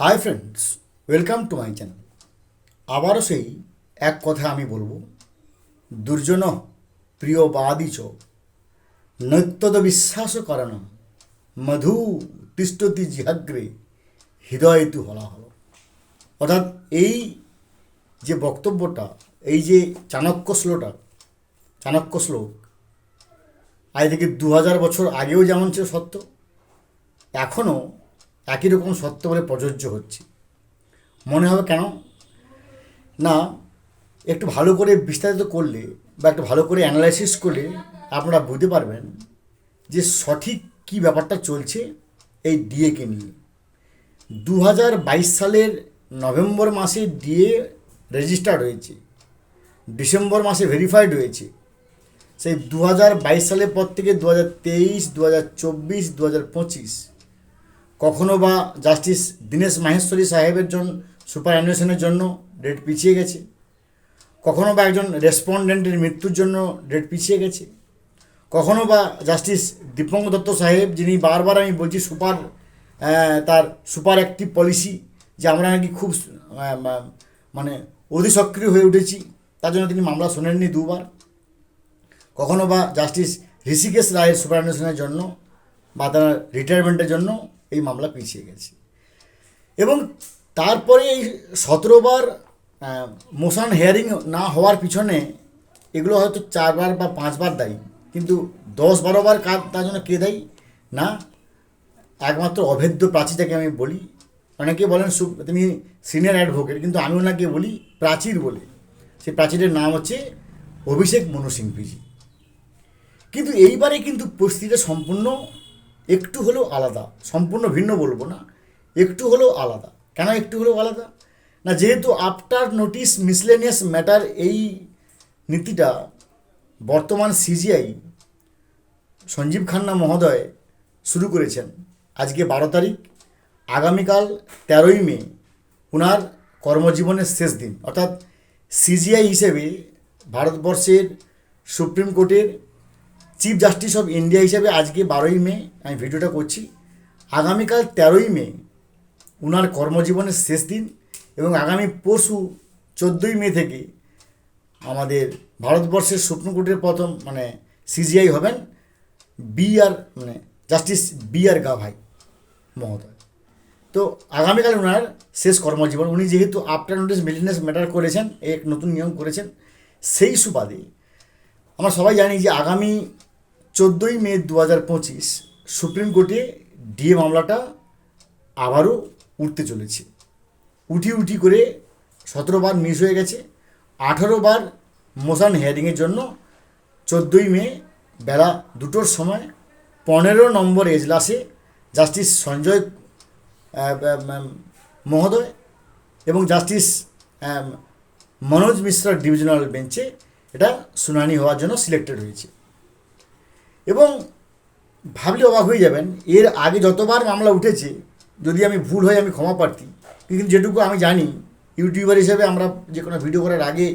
Hi friends welcome to my channel আবারও সেই এক কথা আমি বলব। দুর্জন প্রিয় বাদিচ, নৈত্যদ বিশ্বাস করান, মধু তিষ্ঠতি জিহাগ্রে হৃদয় তু হলা হল। অর্থাৎ এই যে বক্তব্যটা, এই যে চাণক্য শ্লোকটা চাণক্য শ্লোক, আজ থেকে দু হাজার বছর আগেও যেমন ছিল সত্য এখনও একই রকম সত্য বলে প্রযোজ্য হচ্ছে। মনে হবে কেন? না, একটু ভালো করে বিস্তারিত করলে বা একটু ভালো করে অ্যানালাইসিস করলে আপনারা বুঝতে পারবেন যে সঠিক কী ব্যাপারটা চলছে এই ডিএকে নিয়ে। দু হাজার বাইশ সালের নভেম্বর মাসে ডিএ রেজিস্টার্ড হয়েছে, ডিসেম্বর মাসে ভেরিফাইড হয়েছে। সেই দু হাজার বাইশ সালের পর থেকে দু হাজার তেইশ দু হাজার চব্বিশ দু হাজার পঁচিশ কখনো বা জাস্টিস দীনেশ মাহেশ্বরী সাহেবের জন্য সুপার অ্যানুয়েশনের জন্য ডেট পিছিয়ে গেছে। কখনো বা একজন রেসপন্ডেন্টের মৃত্যুর জন্য ডেট পিছিয়ে গেছে। কখনো বা জাস্টিস দীপঙ্ক দত্ত সাহেব, যিনি বারবার আমি বলছি সুপার তার সুপার অ্যাক্টিভ পলিসি, যে আমরা নাকি খুব মানে অতি সক্রিয় হয়ে উঠেছি, তার জন্য তিনি মামলা শোনেননি দুবার। কখনো বা জাস্টিস ঋষিকেশ রায়ের সুপারঅ্যানুয়েশনের জন্য বা তার রিটায়ারমেন্টের জন্য এই মামলা পিছিয়ে গেছে। এবং তারপরে এই সতেরোবার মোশন হেয়ারিং না হওয়ার পিছনে এগুলো হয়তো চারবার বা পাঁচবার দায়ী, কিন্তু দশ বারোবার কার তার জন্য কে দায়ী? না, একমাত্র অভেদ্য প্রাচীটাকে আমি বলি। অনেকে বলেন তিনি সিনিয়র অ্যাডভোকেট, কিন্তু আমি ওনাকে বলি প্রাচীর বলে। সেই প্রাচীরের নাম হচ্ছে অভিষেক মনু পিজি কিন্তু এইবারে কিন্তু পরিস্থিতিটা সম্পূর্ণ একটু হলেও আলাদা, সম্পূর্ণ ভিন্ন বলব না, একটু হলেও আলাদা। কেন একটু হলেও আলাদা? না, যেহেতু আফটার নোটিশ মিসলেনিয়াস ম্যাটার এই নীতিটা বর্তমান সিজিআই সঞ্জীব খান্না মহোদয় শুরু করেছেন আজকে বারো তারিখ, আগামীকাল তেরোই মে ওনার কর্মজীবনের শেষ দিন। অর্থাৎ সিজিআই হিসেবে ভারতবর্ষের সুপ্রিম কোর্টের চিফ জাস্টিস অফ ইন্ডিয়া হিসেবে আজকে বারোই মে আমি ভিডিওটা করছি। আগামীকাল তেরোই মে ওনার কর্মজীবনের শেষ দিন এবং আগামী পরশু চোদ্দোই মে থেকে আমাদের ভারতবর্ষের সুপ্রিম কোর্টের প্রথম মানে সিজিআই হবেন বি আর মানে জাস্টিস বি আর গাভাই মহোদয়। তো আগামীকাল ওনার শেষ কর্মজীবন। উনি যেহেতু আফটার নোটিস মিলিনেস ম্যাটার করেছেন, এক নতুন নিয়ম করেছেন, সেই সুবাদে আমরা সবাই জানি যে আগামী চোদ্দোই মে দু হাজার পঁচিশ সুপ্রিম কোর্টে ডিএ মামলাটা আবারও উঠতে চলেছে। উঠি উঠি করে সতেরো বার মিস হয়ে গেছে। আঠারো বার মোশন হিয়ারিংয়ের জন্য চোদ্দোই মে বেলা দুটোর সময় পনেরো নম্বর এজলাসে জাস্টিস সঞ্জয় মহোদয় এবং জাস্টিস মনোজ মিশ্রা ডিভিশনাল বেঞ্চে এটা শুনানি হওয়ার জন্য সিলেক্টেড হয়েছে। এবং ভাবলে অবাক হয়ে যাবেন, এর আগে যতবার মামলা উঠেছে, যদি আমি ভুল হয় আমি ক্ষমা প্রার্থী। কিন্তু যেটুকু আমি জানি, ইউটিউবার হিসেবে আমরা যে কোনো ভিডিও করার আগে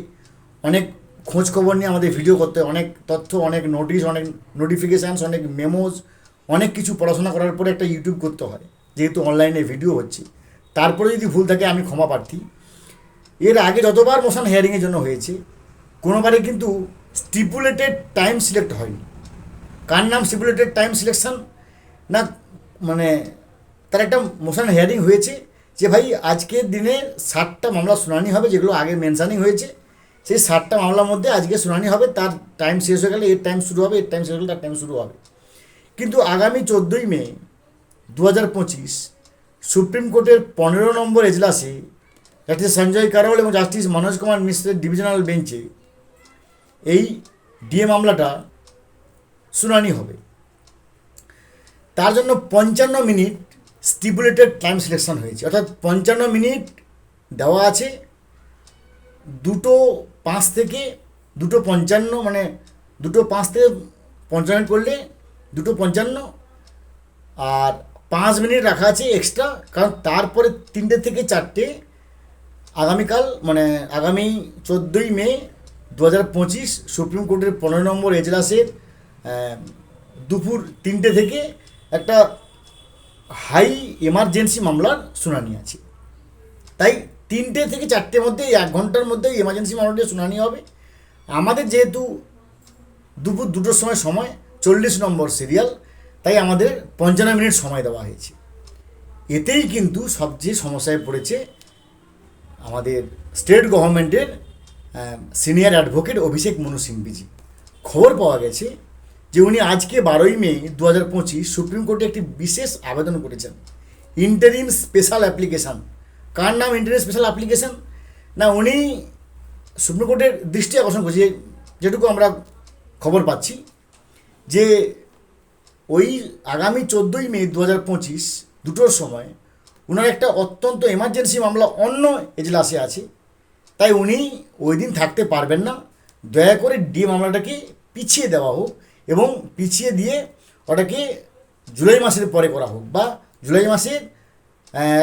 অনেক খোঁজ খবর নিয়ে আমাদের ভিডিও করতে হয়। অনেক তথ্য, অনেক নোটিশ, অনেক নোটিফিকেশানস অনেক মেমোজ অনেক কিছু পড়াশোনা করার পরে একটা ইউটিউব করতে হয়, যেহেতু অনলাইনে ভিডিও হচ্ছে। তারপরে যদি ভুল থাকে আমি ক্ষমা প্রার্থী। এর আগে যতবার মোশন হেয়ারিংয়ের জন্য হয়েছে কোনোবারে কিন্তু স্টিপুলেটেড টাইম সিলেক্ট হয়নি। কার নাম স্টিপুলেটেড টাইম সিলেকশন না মানে তার একটা মোশন হেয়ারিং হয়েছে যে ভাই আজকের দিনে ষাটটা মামলা শুনানি হবে, যেগুলো আগে মেনশানিং হয়েছে। সেই ষাটটা মামলার মধ্যে আজকে শুনানি হবে, তার টাইম শেষ হয়ে গেলে, এর টাইম শুরু হবে, এর টাইম শেষ হয়ে গেলে তার টাইম শুরু হবে। কিন্তু আগামী চোদ্দোই মে দু হাজার পঁচিশ, সুপ্রিম কোর্টের পনেরো নম্বর এজলাসে জাস্টিস সঞ্জয় কারোল এবং জাস্টিস মনোজ কুমার মিশ্রের ডিভিশনাল বেঞ্চে এই ডিএ মামলাটা শুনানি হবে। তার জন্য পঞ্চান্ন মিনিট স্টিপুলেটেড টাইম সিলেকশন হয়েছে। অর্থাৎ পঞ্চান্ন মিনিট দেওয়া আছে। দুটো পাঁচ থেকে দুটো পঞ্চান্ন মানে দুটো পাঁচ থেকে পঞ্চান্ন করলে দুটো পঞ্চান্ন আর পাঁচ মিনিট রাখা আছে এক্সট্রা কারণ তারপরে তিনটে থেকে চারটে আগামীকাল মানে আগামী চোদ্দোই মে দু হাজার পঁচিশ সুপ্রিম কোর্টের পনেরো নম্বর এজলাসের দুপুর তিনটে থেকে একটা হাই এমার্জেন্সি মামলার শুনানি আছে। তাই তিনটে থেকে চারটের মধ্যে, এক ঘণ্টার মধ্যে এমার্জেন্সি মামলাটির শুনানি হবে। আমাদের যেহেতু দুপুর দুটোর সময় সময়, চল্লিশ নম্বর সিরিয়াল তাই আমাদের পঞ্চান্ন মিনিট সময় দেওয়া হয়েছে। এতেই কিন্তু সবচেয়ে সমস্যায় পড়েছে আমাদের স্টেট গভর্নমেন্টের সিনিয়র অ্যাডভোকেট অভিষেক মনু সিংভিজি খবর পাওয়া গেছে যে উনি আজকে বারোই মে দু হাজার পঁচিশ সুপ্রিম কোর্টে একটি বিশেষ আবেদন করেছেন। ইন্টারিম স্পেশাল অ্যাপ্লিকেশান কার নাম ইন্টারিম স্পেশাল অ্যাপ্লিকেশান না, উনি সুপ্রিম কোর্টের দৃষ্টি আকর্ষণ করছে যেটুকু আমরা খবর পাচ্ছি, যে ওই আগামী চোদ্দোই মে দু হাজার পঁচিশ দুটোর সময় ওনার একটা অত্যন্ত এমার্জেন্সি মামলা অন্য এজলাসে আছে। তাই উনি ওই দিন থাকতে পারবেন না। দয়া করে ডি মামলাটাকে পিছিয়ে দেওয়া হোক। এবং পিছিয়ে দিয়ে ওটাকে জুলাই মাসের পরে করা হোক বা জুলাই মাসের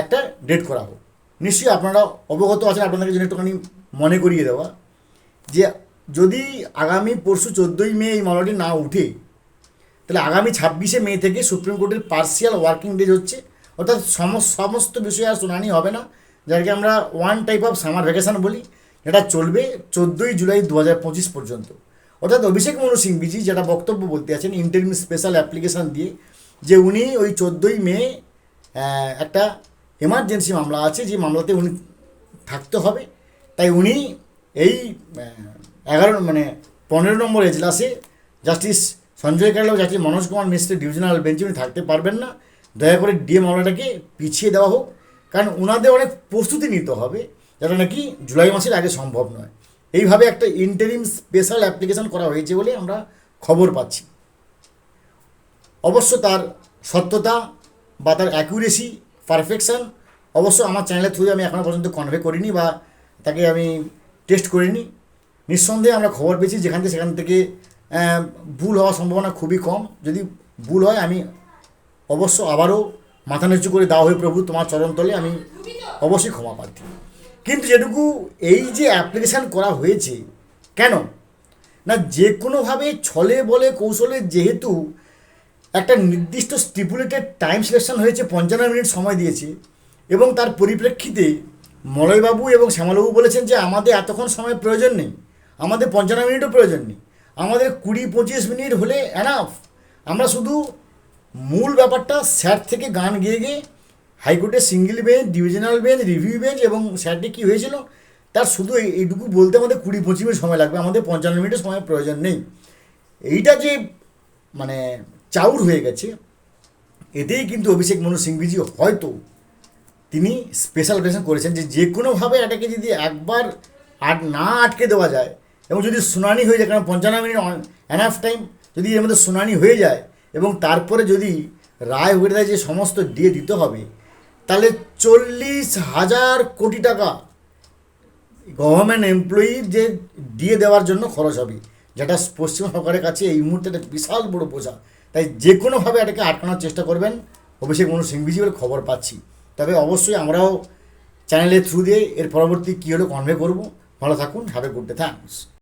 একটা ডেট করা হোক। নিশ্চয়ই আপনারা অবগত আছেন আপনাদের জন্য একটুখানি মনে করিয়ে দেওয়া যে যদি আগামী পরশু চোদ্দোই মে এই মামলাটি না উঠে, তাহলে আগামী ছাব্বিশে মে থেকে সুপ্রিম কোর্টের পার্সিয়াল ওয়ার্কিং ডেজ হচ্ছে। অর্থাৎ সমস্ত বিষয়ে আর শুনানি হবে না, যাকে আমরা one type of summer vacation বলি, যেটা চলবে চোদ্দোই জুলাই দু হাজার পঁচিশ পর্যন্ত। অর্থাৎ অভিষেক মনু সিংভিজি যেটা বক্তব্য বলতে আছেন ইন্টারভিউ স্পেশাল অ্যাপ্লিকেশান দিয়ে, যে উনি ওই চোদ্দোই মে একটা এমার্জেন্সি মামলা আছে, যে মামলাতে উনি থাকতে হবে। তাই উনি এই এগারো মানে পনেরো নম্বর এজলাসে জাস্টিস সঞ্জয় কার্লা ও জাস্টিস মনোজ কুমার মিশ্রের ডিভিশনাল বেঞ্চে উনি থাকতে পারবেন না, দয়া করে ডিএ মামলাটাকে পিছিয়ে দেওয়া হোক। কারণ ওনাদের অনেক প্রস্তুতি নিতে হবে, যেটা নাকি জুলাই মাসের আগে সম্ভব নয়। এইভাবে একটা ইন্টারিম স্পেশাল অ্যাপ্লিকেশন করা হয়েছে বলে আমরা খবর পাচ্ছি। অবশ্য তার সত্যতা বা তার অ্যাকুরেসি পারফেকশান অবশ্য আমার চ্যানেলের থ্রুতে আমি এখনও পর্যন্ত কনভে করিনি বা তাকে আমি টেস্ট করিনি। নিঃসন্দেহে আমরা খবর পেয়েছি যেখান থেকে সেখান থেকে ভুল হওয়ার সম্ভাবনা খুবই কম। যদি ভুল হয় আমি অবশ্য আবারও মাথা নিচু করে দেওয়া হয়ে প্রভু তোমার চরণতলে আমি অবশ্যই ক্ষমা প্রার্থী। কিন্তু যেটুকু এই যে অ্যাপ্লিকেশান করা হয়েছে, কেন? না যে কোনোভাবে ছলে বলে কৌশলে যেহেতু একটা নির্দিষ্ট স্টিপুলেটেড টাইম সিলেকশন হয়েছে, পঞ্চান্ন মিনিট সময় দিয়েছে, এবং তার পরিপ্রেক্ষিতে মলয়বাবু এবং শ্যামলবাবু বলেছেন যে আমাদের এতক্ষণ সময় প্রয়োজন নেই, আমাদের পঞ্চান্ন মিনিটও প্রয়োজন নেই, আমাদের কুড়ি পঁচিশ মিনিট হলে অ্যানাফ আমরা শুধু মূল ব্যাপারটা স্যার থেকে গান গেয়ে গিয়ে হাইকোর্টের single bench, divisional bench, review bench এবং স্যারটি কী হয়েছিল? তার শুধু এইটুকু বলতে আমাদের কুড়ি পঁচিশ মিনিট সময় লাগবে। আমাদের পঞ্চান্ন মিনিটের সময় প্রয়োজন নেই। এইটা যে মানে চাউর হয়ে গেছে, এতেই কিন্তু অভিষেক মনু সিংভিজি হয়তো তিনি স্পেশাল অপারেশন করেছেন যে যে কোনোভাবে এটাকে যদি একবার আট না আটকে দেওয়া যায় এবং যদি শুনানি হয়ে যায়, কারণ পঞ্চান্ন মিনিট অ্যানাফ টাইম যদি এর মধ্যে শুনানি হয়ে যায় এবং তারপরে যদি রায় হয়ে দেয় যে সমস্ত দিয়ে দিতে হবে তাহলে চল্লিশ হাজার কোটি টাকা গভর্নমেন্ট এমপ্লয়ির যে দিয়ে দেওয়ার জন্য খরচ হবে, যেটা পশ্চিম সরকারের কাছে এই মুহূর্তে একটা বিশাল বড় বোঝা। তাই যে কোনোভাবে এটাকে আটকানোর চেষ্টা করবেন, অভিষেক মনু সিংভিজি খবর পাচ্ছি। তবে অবশ্যই আমরাও চ্যানেলের থ্রু দিয়ে এর পরবর্তী কী হলো কনভে করব। ভালো থাকুন have a good day thanks